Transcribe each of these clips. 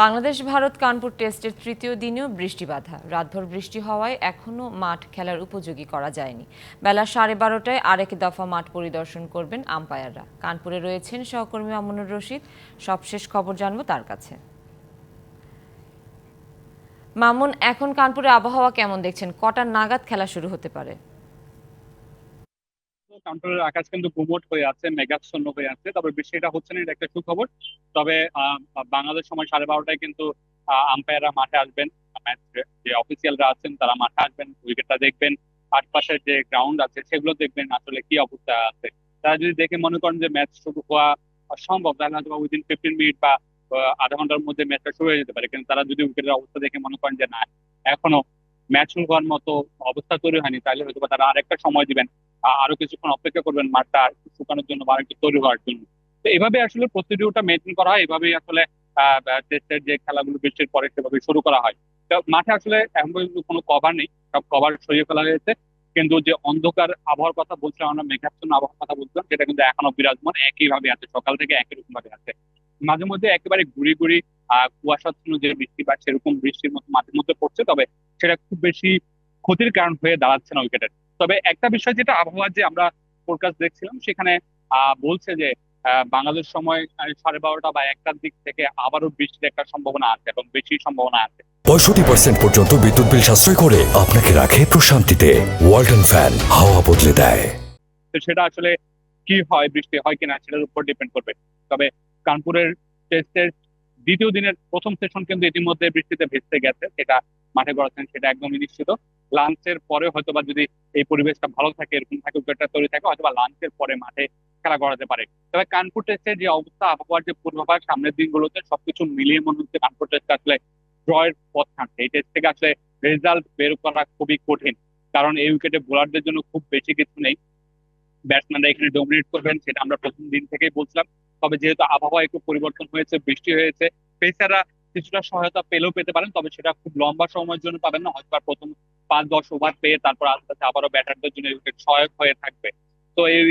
বাংলাদেশ, ভারত, কানপুর টেস্টের তৃতীয় দিনেও বৃষ্টি বাধা। রাতভর বৃষ্টি হওয়ায় এখনও মাঠ খেলার উপযোগী করা যায়নি। বেলা সাড়ে বারোটায় আরেক দফা মাঠ পরিদর্শন করবেন আম্পায়াররা। কানপুরে রয়েছেন সহকর্মী মামুনুর রশিদ। সবশেষ খবর জানব তার কাছে। মামুন, এখন কানপুরে আবহাওয়া কেমন দেখছেন? কটা নাগাদ খেলা শুরু হতে পারে? কাউন্টারের আকাশ কিন্তু গুমট হয়ে আছে, মেঘাচ্ছন্ন হয়ে আছে। তবে বৃষ্টিটা হচ্ছে না, এটা একটা সুখবর। তবে বাংলাদেশ সময় সাড়ে বারোটায় কিন্তু আম্পায়াররা মাঠে আসবেন। যে অফিসিয়ালরা আছেন, তারা মাঠে আসবেন উইকেটটা দেখবেন। আশপাশের যে গ্রাউন্ড আছে, সেগুলো দেখবেন আসলে কি অবস্থা আছে। তারা যদি দেখে মনে করেন যে ম্যাচ শুরু হওয়া সম্ভব, তাহলে হয়তো উইদিন ফিফটিন মিনিট বা আধা ঘণ্টার মধ্যে ম্যাচটা শুরু হয়ে যেতে পারে। কিন্তু তারা যদি উইকেটের অবস্থা দেখে মনে করেন যে না, এখনও ম্যাচ হওয়ার মতো অবস্থা তৈরি হয়নি, তাহলে হয়তো তারা আরেকটা সময় দিবেন। আরও কিছুক্ষণ অপেক্ষা করবেন মাঠটা শুকানোর জন্য বা একটু তৈরি হওয়ার জন্য। তো এভাবে আসলে প্রসিডিউরটা মেনটেন করা হয়, এভাবেই আসলে টেস্টের যে খেলাগুলো বৃষ্টির পরে সেভাবে শুরু করা হয়। তো মাঠে আসলে পর্যন্ত কোনো কভার নেই, সব কভার সরিয়ে ফেলা হয়েছে। কিন্তু যে অন্ধকার আবহাওয়ার কথা বলছিলাম আমরা, মেঘাচ্ছন্ন আবহাওয়ার কথা বলছিলাম, সেটা কিন্তু এখনও বিরাজমান, একইভাবে আছে, সকাল থেকে একই রকম ভাবে আছে। মাঝে মধ্যে একেবারে ঘুরি আহ কুয়াশাচ্ছন্ন যে বৃষ্টি বা সেরকম বৃষ্টির মতো মাঝে মধ্যে সেটা খুব বেশি ক্ষতির কারণ হয়ে দাঁড়াচ্ছে না উইকেটের তবে একটা বিষয় যেটা আবহাওয়া যে আমরা ফোরকাস্ট দেখছিলাম সেখানে বলছে যে বাংলাদেশ সময় সাড়ে বারোটা বা একটার দিক থেকে আবারও বৃষ্টির একটা সম্ভাবনা আছে এবং বেশি সম্ভাবনা আছে। পঁয়ষট্টি পার্সেন্ট পর্যন্ত বিদ্যুৎ বিল সাশ্রয় করে আপনাকে রাখে প্রশান্তিতে ওয়ালটন ফ্যান হাওয়া বদলে দেয়। তো সেটা আসলে কি হয় বৃষ্টি হয় কিনা সেটার উপর ডিপেন্ড করবে। তবে কানপুরের টেস্টের দ্বিতীয় দিনের প্রথম সেশন কিন্তু ইতিমধ্যে বৃষ্টিতে ভেস্তে গেছে সেটা মাঠে গড়াচ্ছেন সেটা একদমই নিশ্চিত। লাঞ্চের পরে হয়তোবা যদি এই পরিবেশটা ভালো থাকে, এরকম থাকে উইকেটটা তৈরি থাকে, হয়তোবা লাঞ্চের পরে মাঠে খেলা গড়াতে পারে। তবে কানপুর টেস্টের যে অবস্থা, আবহাওয়ার যে পূর্বাভাস সামনের দিনগুলোতে সবকিছু মিলিয়ে মনে হচ্ছে কানপুর টেস্ট আসলে ড্রয়ের পথ হাঁটছে এই টেস্ট থেকে আসলে রেজাল্ট বের করা খুবই কঠিন। কারণ এই উইকেটে বোলারদের জন্য খুব বেশি কিছু নেই। ব্যাটসম্যানরা এখানে ডোমিনেট করবেন, সেটা আমরা প্রথম দিন থেকেই বলছিলাম। তবে যেহেতু আবহাওয়া একটু পরিবর্তন হয়েছে, বৃষ্টি হয়েছে পেসাররা কিছুটা সহায়তা পেলেও পেতে পারেন, তবে সেটা খুব লম্বা সময়ের জন্য পাবেন না। হয়তো প্রথম পাঁচ, দশ ওভার পেয়ে তারপর আস্তে আস্তে আবারও ব্যাটারদের জন্য সহায়ক হয়ে থাকবে। তো এই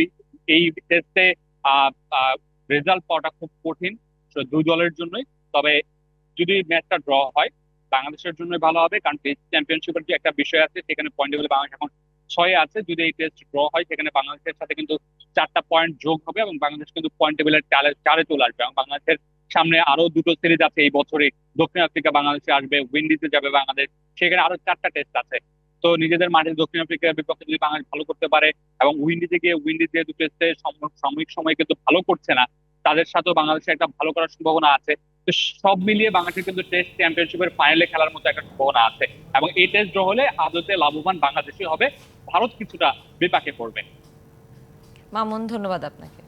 এই টেস্টে রেজাল্ট পাওয়াটা খুব কঠিন দুই দলের জন্যই। তবে যদি ম্যাচটা ড্র হয়, বাংলাদেশের জন্য ভালো হবে, কারণ টেস্ট চ্যাম্পিয়নশিপের যে একটা বিষয় আছে, সেখানে পয়েন্ট টেবিলে বাংলাদেশ এখন ছয়ে আছে। যদি এই টেস্ট ড্র হয়, সেখানে বাংলাদেশের সাথে কিন্তু চারটা পয়েন্ট যোগ হবে এবং বাংলাদেশ কিন্তু পয়েন্ট টেবিলের চারে চলে আসবে। এবং বাংলাদেশের সামনে আরও দুটো সিরিজ আছে এই বছরে। দক্ষিণ আফ্রিকা বাংলাদেশে আসবে, উইন্ডিজে যাবে বাংলাদেশ। সেখানে আরও চারটা টেস্ট আছে। তো নিজেদের মাঠে দক্ষিণ আফ্রিকার বিপক্ষে যদি বাংলাদেশ ভালো করতে পারে এবং উইন্ডিজে গিয়ে উইন্ডিজ যেহেতু টেস্টে সাময়িক সময় কিন্তু ভালো করছে না, তাদের সাথেও বাংলাদেশের একটা ভালো করার সম্ভাবনা আছে। তো সব মিলিয়ে বাংলাদেশের কিন্তু টেস্ট চ্যাম্পিয়নশিপের ফাইনালে খেলার মতো একটা সম্ভাবনা আছে এবং এই টেস্ট ড্র হলে আদতে লাভবান বাংলাদেশই হবে। ভারত কিছুটা বিপাকে পড়বে। মামুন, ধন্যবাদ আপনাকে।